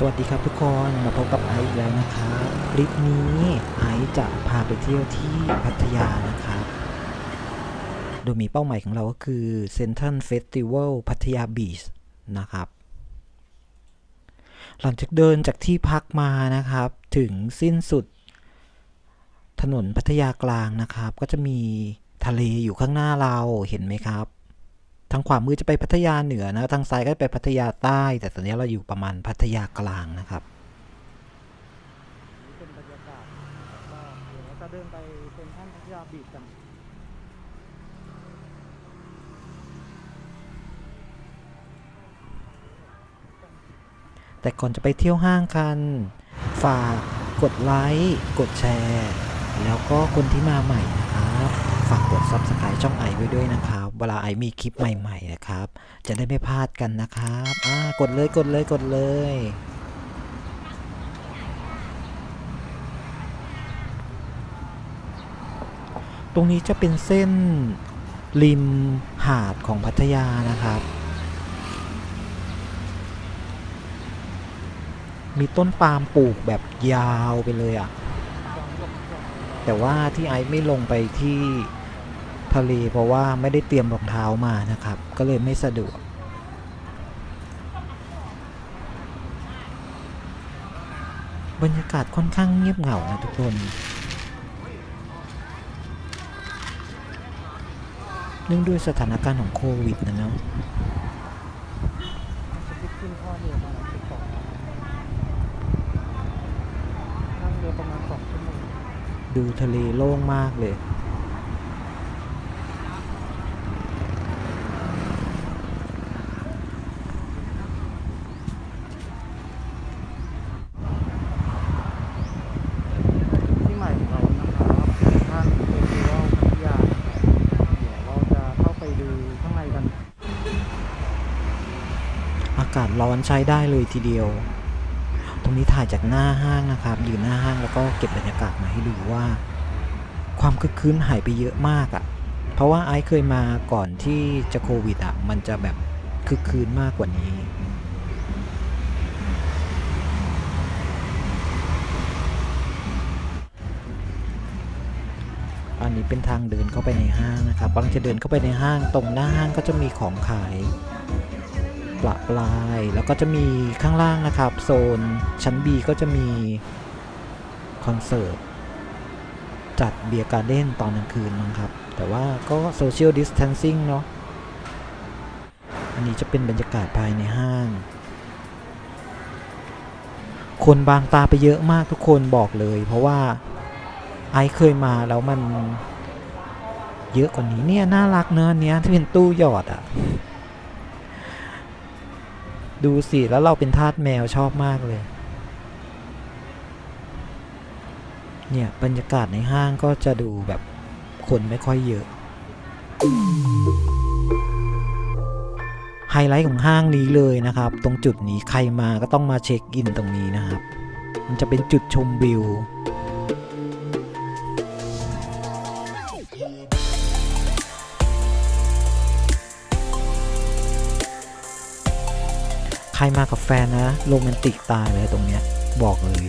สวัสดีครับทุกคนมาพบกับไอซ์อีกแล้วนะครับคลิปนี้ไอซ์จะพาไปเที่ยวที่พัทยานะครับ โดยมีเป้าหมายของเราก็คือ Central Festival พัทยาบีชนะครับ หลังจากเดินจากที่พักมานะครับ ถึงสิ้นสุด ถนนพัทยากลางนะครับ ก็จะมีทะเลอยู่ข้างหน้าเราเห็นไหมครับ ทางขวามือจะไปพัทยาเหนือนะ ทางซ้ายก็ไปพัทยาใต้ แต่ตอนนี้เราอยู่ประมาณพัทยากลางนะครับนี่เป็นบรรยากาศก็เดี๋ยวเราจะเดินไปเซ็นทรัลพัทยาบีชกันแต่ก่อนจะไปเที่ยวห้างกัน ฝากกดไลค์ กดแชร์ แล้วก็คนที่มาใหม่นะครับ ฝากกด Subscribe ช่องไอ เวลาไอมีคลิปใหม่ ๆ นะครับ จะได้ไม่พลาดกันนะครับอ่ากดเลยกดเลยกดเลยตรงนี้จะเป็นเส้นริมหาดของพัทยานะครับ มีต้นปาล์มปลูกแบบยาวไปเลยอะ่ะ แต่ว่าที่ไอไม่ลงไปที่ ทะเล เพราะว่าไม่ได้เตรียมรองเท้ามานะครับ ก็เลยไม่สะดวก บรรยากาศค่อนข้างเงียบเหงานะทุกคนเนื่องด้วยสถานการณ์ของโควิดนะเนาะจะไปขึ้นท่าเรือประมาณสิบดูทะเลโล่งมากเลย ที่ใหม่ของเรานะครับเซ็นทรัลเฟสติวัลพัทยาเดี๋ยวเราจะเข้าไป ดูข้างในกัน อากาศร้อนใช้ได้เลยทีเดียว ตรงนี้ถ่ายจากหน้าห้างนะครับ อยู่หน้าห้างแล้วก็เก็บบรรยากาศมาให้ดูว่า ความคึกคืนหายไปเยอะมากอะ่ะ เพราะว่าไอซ์เคยมาก่อนที่จะโควิดอะ่ะ มันจะแบบคึกคืนมากกว่านี้ อันนี้เป็นทางเดินเข้าไปในห้างนะครับกำลังจะเดินเข้าไปในห้างตรงหน้าห้างก็จะมีของขายปละปลาย แล้วก็จะมีข้างล่างนะครับ โซนชั้น B ก็จะมีคอนเสิร์ตจัดเบียร์การ์เด้นตอนกลางคืนมั้งครับ แต่ว่าก็โซเชียลดิส a ทนซิ่งเนาะอันนี้จะเป็นบรรยากาศภายในห้าง คนบางตาไปเยอะมากทุกคนบอกเลย เพราะว่า ไอเคยมาแล้วมันเยอะกว่านี้เนี่ยน่ารักเนอะอันเนี้ยที่เป็นตู้หยอดอะ ดูสิแล้วเราเป็นทาสแมวชอบมากเลย เนี่ยบรรยากาศในห้างก็จะดูแบบคนไม่ค่อยเยอะ ไฮไลท์ของห้างนี้เลยนะครับ ตรงจุดนี้ใครมาก็ต้องมาเช็คอินตรงนี้นะครับ มันจะเป็นจุดชมวิว ใครมากับแฟนนะ โรแมนติกตายเลยตรงเนี้ย บอกเลย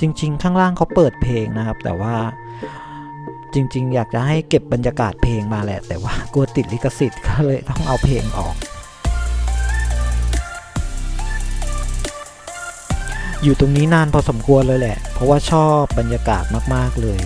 จริง ๆ ข้างล่างเขาเปิดเพลงนะครับ แต่ว่าจริง ๆ อยากจะให้เก็บบรรยากาศเพลงมาแหละ แต่ว่ากลัวติดลิขสิทธิ์ก็เลยต้องเอาเพลงออก อยู่ตรงนี้นานพอสมควรเลยแหละ เพราะว่าชอบบรรยากาศมาก ๆ เลย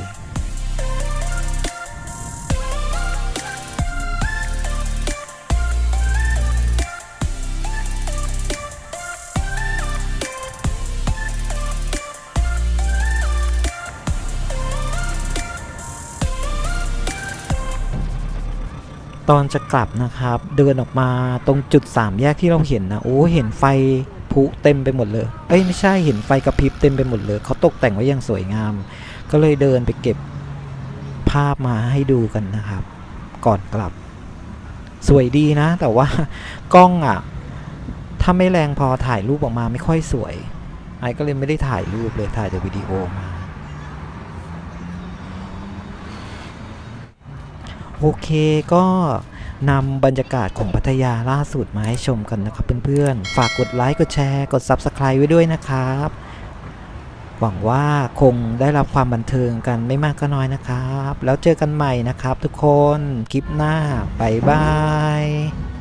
ตอนจะกลับนะครับ เดินออกมาตรงจุดสามแยกที่เราเห็นนะโอ้เห็นไฟพุเต็มไปหมดเลย เอ้ยไม่ใช่เห็นไฟกระพริบเต็มไปหมดเลย เขาตกแต่งไว้อย่างสวยงาม ก็เลยเดินไปเก็บภาพมาให้ดูกันนะครับ ก่อนกลับ สวยดีนะ แต่ว่ากล้องอะ ถ้าไม่แรงพอถ่ายรูปออกมาไม่ค่อยสวย ไอ้ก็เลยไม่ได้ถ่ายรูปเลยถ่ายแต่วิดีโอมา โอเคก็นำบรรยากาศของพัทยาล่าสุดมาให้ชมกันนะครับเพื่อนๆ ฝากกดไลค์กดแชร์กด Subscribe ไว้ด้วยนะครับ หวังว่าคงได้รับความบันเทิงกันไม่มากก็น้อยนะครับ แล้วเจอกันใหม่นะครับทุกคนคลิปหน้าบ๊ายบาย